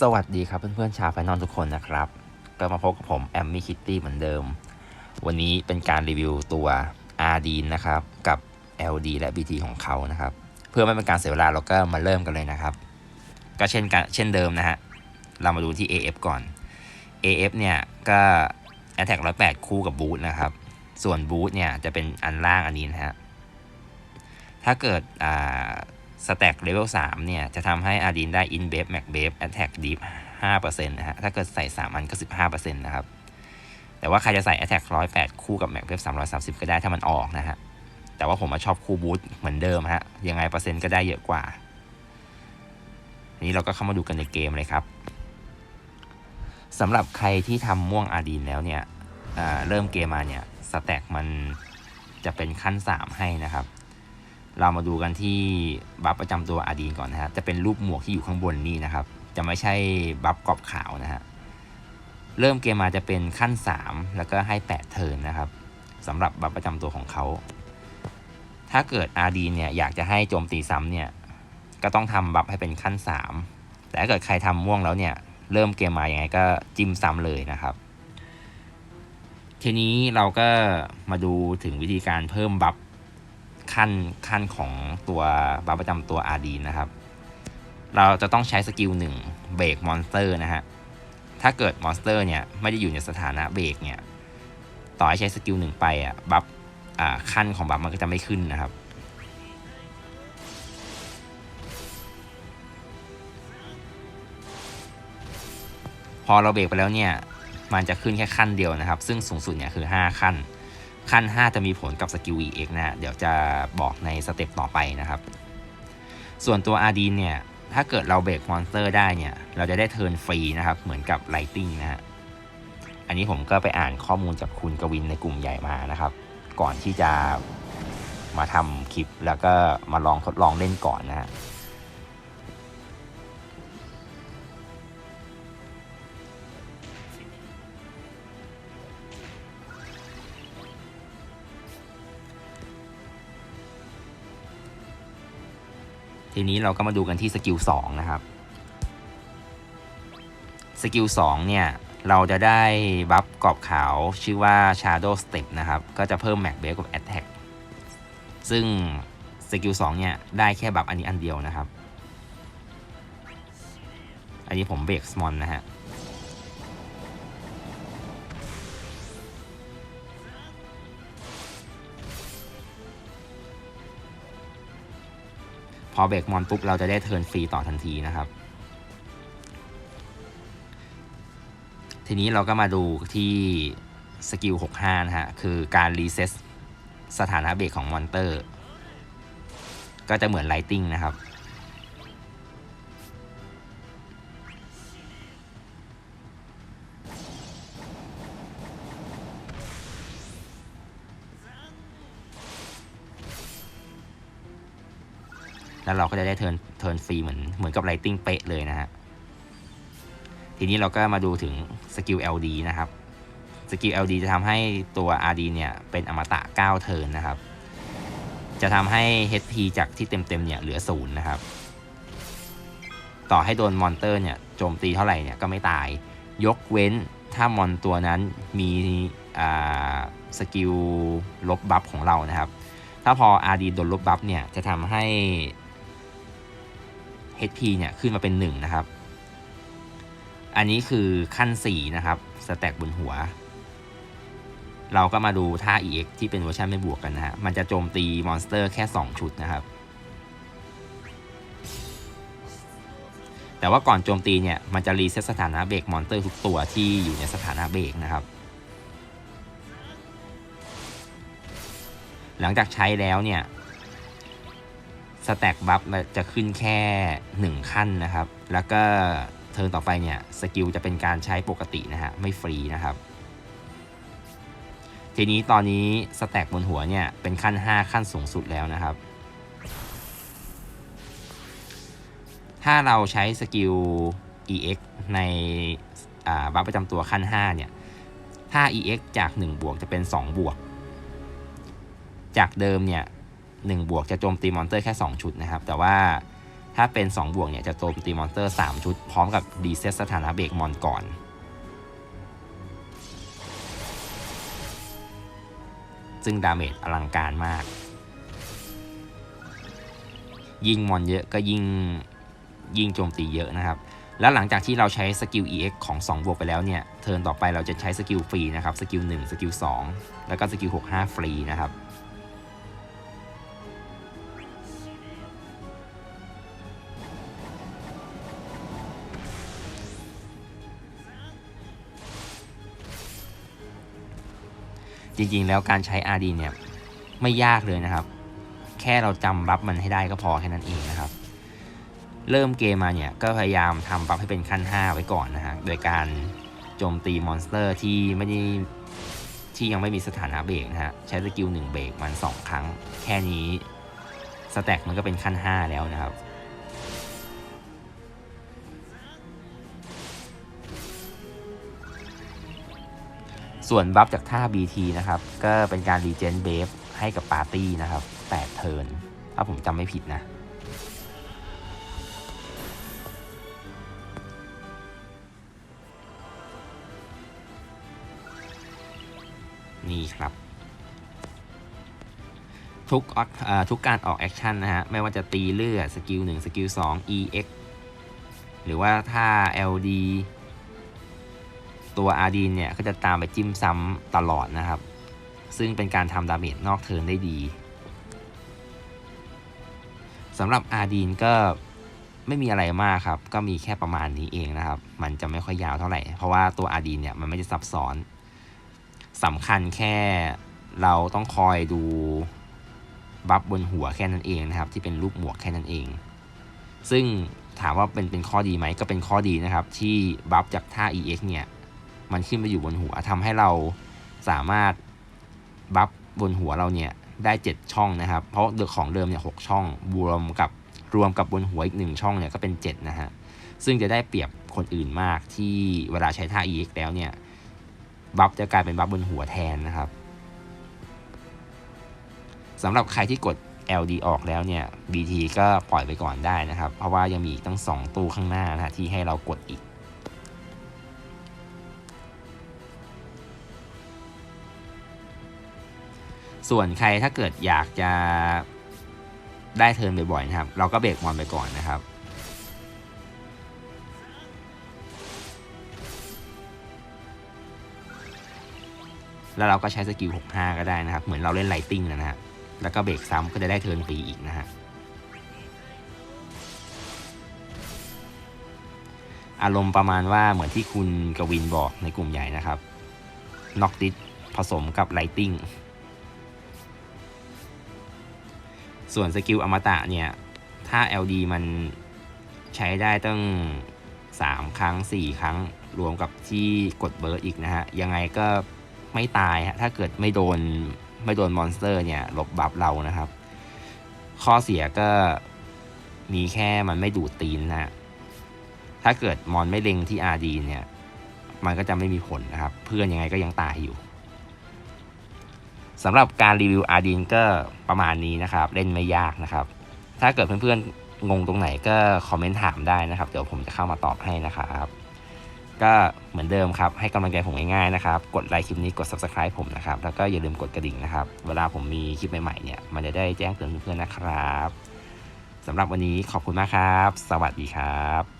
สวัสดีครับเพื่อนๆชาวไฟนอลทุกคนนะครับ ก็มาพบกับผมแอมมี่คิตตี้เหมือนเดิม วันนี้เป็นการรีวิวตัว r d นะครับกับ LD และ BT ของเขานะครับ เพื่อไม่เป็นการเสียเวลาเราก็มาเริ่มกันเลยนะครับ ก็เช่นกันเช่นเดิมนะฮะเรามาดูที่ AF ก่อน AF เนี่ยก็ Attack 108 คู่กับบูทนะครับ ส่วนบูทเนี่ยจะเป็นอันล่างอันนี้นะฮะถ้าเกิดอ่า สแต็กเลเวล3เนี่ย จะทำให้อาดินได้ In b a f Mac b a f Attack Deep 5%นะฮะ ถ้าเกิดใส่ 3 อันก็ 15%นะครับ แต่ว่าใครจะใส่ Attack 108 คู่กับ Mac b a f 330 ก็ได้ถ้ามันออกนะฮะ แต่ว่าผมมาชอบคู่บูทเหมือนเดิมฮะ ยังไงเปอร์เซ็นต์ก็ได้เยอะกว่า นี้เราก็เข้ามาดูกันในเกมเลยครับสำหรับใครที่ทำม่วงอาดินแล้วเนี่ยเริ่มเกมมาเนี่ยสแต็กมันจะเป็นขั้น 3 ให้นะครับ เรามาดูกันที่บัฟประจำตัวอาดีนก่อนนะฮะจะเป็นรูปหมวกที่อยู่ข้างบนนี่นะครับ จะไม่ใช่บัฟกรอบขาวนะฮะเริ่มเกมมาจะเป็นขั้น 3 แล้วก็ให้ 8 เทิร์นนะครับสำหรับบัฟประจำตัวของเขา ถ้าเกิดอาดีนเนี่ยอยากจะให้โจมตีซ้ำเนี่ยก็ต้องทำบัฟให้เป็นขั้น 3 แต่ถ้าเกิดใครทำม่วงแล้วเนี่ยเริ่มเกมมาอย่างไงก็จิ้มซ้ำเลยนะครับ ทีนี้เราก็มาดูถึงวิธีการเพิ่มบัฟ ขั้นขั้นของตัวบัฟประจำตัวอาดีนะครับ เราจะต้องใช้สกิลหนึ่งเบรกมอนสเตอร์นะฮะ ถ้าเกิดมอนสเตอร์เนี่ยไม่ได้อยู่ในสถานะเบรกเนี่ยต่อให้ใช้สกิลหนึ่งไปอะบัฟอ่าขั้นของบัฟมันก็จะไม่ขึ้นนะครับพอเราเบรกไปแล้วเนี่ย มันจะขึ้นแค่ขั้นเดียวนะครับ ซึ่งสูงสุดเนี่ยคือ 5 ขั้น ขั้น 5 จะมีผลกับสกิล EX นะ เดี๋ยวจะบอกในสเต็ปต่อไปนะครับ ส่วนตัวอาดีนเนี่ย ถ้าเกิดเราเบรกมอนสเตอร์ได้เนี่ย เราจะได้เทิร์นฟรีนะครับ เหมือนกับไลติงนะฮะ อันนี้ผมก็ไปอ่านข้อมูลจากคุณกวินในกลุ่มใหญ่มานะครับ ก่อนที่จะมาทำคลิปแล้วก็มาลองทดลองเล่นก่อนนะฮะ ทีนี้เราก็มาดูกันที่สกิล2นะครับ สกิล2เนี่ย เราจะได้บัฟกรอบขาวชื่อว่า Shadow Step นะครับ ก็จะเพิ่ม Mac b a s e กับ Attack ซึ่งสกิล2เนี่ย ได้แค่บัฟอันนี้อันเดียวนะครับ อันนี้ผมเบรกสมอนนะฮะ อเบรกมอนปุ๊บเราจะได้เทิร์นฟรีต่อทันทีนะครับ ทีนี้เราก็มาดูที่สกิล 65 นะฮะ คือการรีเซ็ตสถานะเบรกของมอนเตอร์ ก็จะเหมือนไลติงนะครับ แล้วเราก็จะได้เทิร์นเทิร์นฟรีเหมือนเหมือนกับไลติงเป๊ะเลยนะฮะทีนี้เราก็มาดูถึงสกิล LD นะครับสกิล LD จะทำให้ตัว RD เนี่ยเป็นอมตะ 9 เทิร์นนะครับ จะทำให้ HP จากที่เต็มๆเนี่ยเหลือศูนย์นะครับ ต่อให้โดนมอนเตอร์เนี่ยโจมตีเท่าไหร่เนี่ยก็ไม่ตาย ยกเว้นถ้ามอนตัวนั้นมีสกิลลบบัฟของเรานะครับ ถ้าพอ RD โดนลบบัฟเนี่ยจะทำให้ HP เนี่ยขึ้นมาเป็น 1 นะครับ อันนี้คือขั้น 4 นะครับสแต็กบนหัว เราก็มาดูท่า EX ที่เป็นเวอร์ชันไม่บวกกันนะฮะ มันจะโจมตีมอนสเตอร์แค่ 2 ชุดนะครับ แต่ว่าก่อนโจมตีเนี่ย มันจะรีเซ็ตสถานะเบรกมอนสเตอร์ทุกตัวที่อยู่ในสถานะเบรกนะครับ หลังจากใช้แล้วเนี่ย สแต็กบัฟจะขึ้นแค่ 1 ขั้นนะครับ แล้วก็เทิร์นต่อไปเนี่ยสกิลจะเป็นการใช้ปกตินะฮะไม่ฟรีนะครับ ทีนี้ตอนนี้สแต็กบนหัวเนี่ยเป็นขั้น 5 ขั้นสูงสุดแล้วนะครับ ถ้าเราใช้สกิล EX ในบัฟประจำตัวขั้น 5 เนี่ย ถ้า EX จาก 1 บวกจะเป็น 2 บวก จากเดิมเนี่ย 1 บวกจะโจมตีมอนเตอร์แค่ 2 ชุดนะครับ แต่ว่าถ้าเป็น 2 บวกเนี่ยจะโจมตีมอนสเตอร์ 3 ชุด พร้อมกับดีเซตสถานะเบรกมอนก่อนซึ่งดาเมจอลังการมาก ยิงมอนเยอะก็ยิงยิงโจมตีเยอะนะครับ แล้วหลังจากที่เราใช้สกิล EX ของ 2 บวกไปแล้วเนี่ย เทิร์นต่อไปเราจะใช้สกิลฟรีนะครับ สกิล 1 สกิล 2 แล้วก็สกิล 6 5 ฟรีนะครับ จริง ๆ แล้วการใช้ RD เนี่ยไม่ยากเลยนะครับ แค่เราจำบัฟมันให้ได้ก็พอแค่นั้นเองนะครับ เริ่มเกมมาเนี่ยก็พยายามทำบัฟให้เป็นขั้น 5 ไว้ก่อนนะฮะโดยการโจมตีมอนสเตอร์ที่ไม่ได้ที่ยังไม่มีสถานะเบรกนะฮะใช้สกิล1เบรกมัน 2 ครั้ง แค่นี้สแต็กมันก็เป็นขั้น 5 แล้วนะครับ ส่วนบัฟจากท่า BT นะครับ ก็เป็นการรีเจนเบฟให้กับปาร์ตี้นะครับ8เทิร์นถ้าผมจำไม่ผิดนะ นี่ครับ ทุกออทุกการออกแอคชั่นนะฮะ ไม่ว่าจะตีเลือดสกิล1สกิล2 EX หรือว่าถ้า LD ตัวอาร์ดีนเนี่ยก็จะตามไปจิ้มซ้ำตลอดนะครับ ซึ่งเป็นการทำดาเมจนอกเทิร์นได้ดีสำหรับอาร์ดีนก็ไม่มีอะไรมากครับ ก็มีแค่ประมาณนี้เองนะครับ มันจะไม่ค่อยยาวเท่าไหร่ เพราะว่าตัวอาร์ดีนเนี่ยมันไม่ได้ซับซ้อนสำคัญแค่เราต้องคอยดูบัฟบนหัวแค่นั้นเองนะครับ ที่เป็นรูปหมวกแค่นั้นเอง ซึ่งถามว่าเป็นเป็นข้อดีไหมก็เป็นข้อดีนะครับ ที่บัฟจากท่า EX เนี่ย มันขึ้นไปอยู่บนหัวทำให้เราสามารถบัฟบนหัวเราเนี่ยได้ 7 ช่องนะครับ เพราะเดของเดิมเนี่ยหช่องรวมกับรวมกับบนหัวอีกหนึ่งช่องเนี่ยก็เป็น 7 นะฮะ ซึ่งจะได้เปรียบคนอื่นมากที่เวลาใช้ท่า EX แล้วเนี่ย บัฟจะกลายเป็นบัฟบนหัวแทนนะครับสำหรับใครที่กด LD ออกแล้วเนี่ย BT ก็ปล่อยไปก่อนได้นะครับ เพราะว่ายังมีอีกตั้ง 2 ตู้ข้างหน้านะฮะที่ให้เรากดอีก ส่วนใครถ้าเกิดอยากจะได้เทิร์นบ่อยๆนะครับ เราก็เบรกมอนไปก่อนนะครับแล้วเราก็ใช้สกิล 65 ก็ได้นะครับ เหมือนเราเล่นไลติงนะฮะ แล้วก็เบรกซ้ำก็จะได้เทิร์นฟรีอีกนะฮะ อารมณ์ประมาณว่าเหมือนที่คุณกวินบอกในกลุ่มใหญ่นะครับ น็อกติดผสมกับไลติง ส่วนสกิลอมตะเนี่ย ถ้า LD มันใช้ได้ตั้ง 3 ครั้ง 4 ครั้ง รวมกับที่กดเบิร์ดอีกนะฮะ ยังไงก็ไม่ตายฮะ ถ้าเกิดไม่โดนไม่โดนมอนสเตอร์เนี่ยลบบัฟเรานะครับ ข้อเสียก็มีแค่มันไม่ดูดตีนนะฮะถ้าเกิดมอนไม่เล็งที่อาดีเนี่ย มันก็จะไม่มีผลนะครับ เพื่อนยังไงก็ยังตายอยู่ สำหรับการรีวิวอาร์ดินก็ประมาณนี้นะครับ เล่นไม่ยากนะครับ ถ้าเกิดเพื่อนๆงงตรงไหนก็คอมเมนต์ถามได้นะครับ เดี๋ยวผมจะเข้ามาตอบให้นะครับ ก็เหมือนเดิมครับ ให้กำลังใจผมง่ายๆนะครับ กดไลค์คลิปนี้กด subscribe ผมนะครับ แล้วก็อย่าลืมกดกระดิ่งนะครับ เวลาผมมีคลิปใหม่ๆเนี่ยมันจะได้แจ้งเตือนเพื่อนๆนะครับสำหรับวันนี้ขอบคุณมากครับ สวัสดีครับ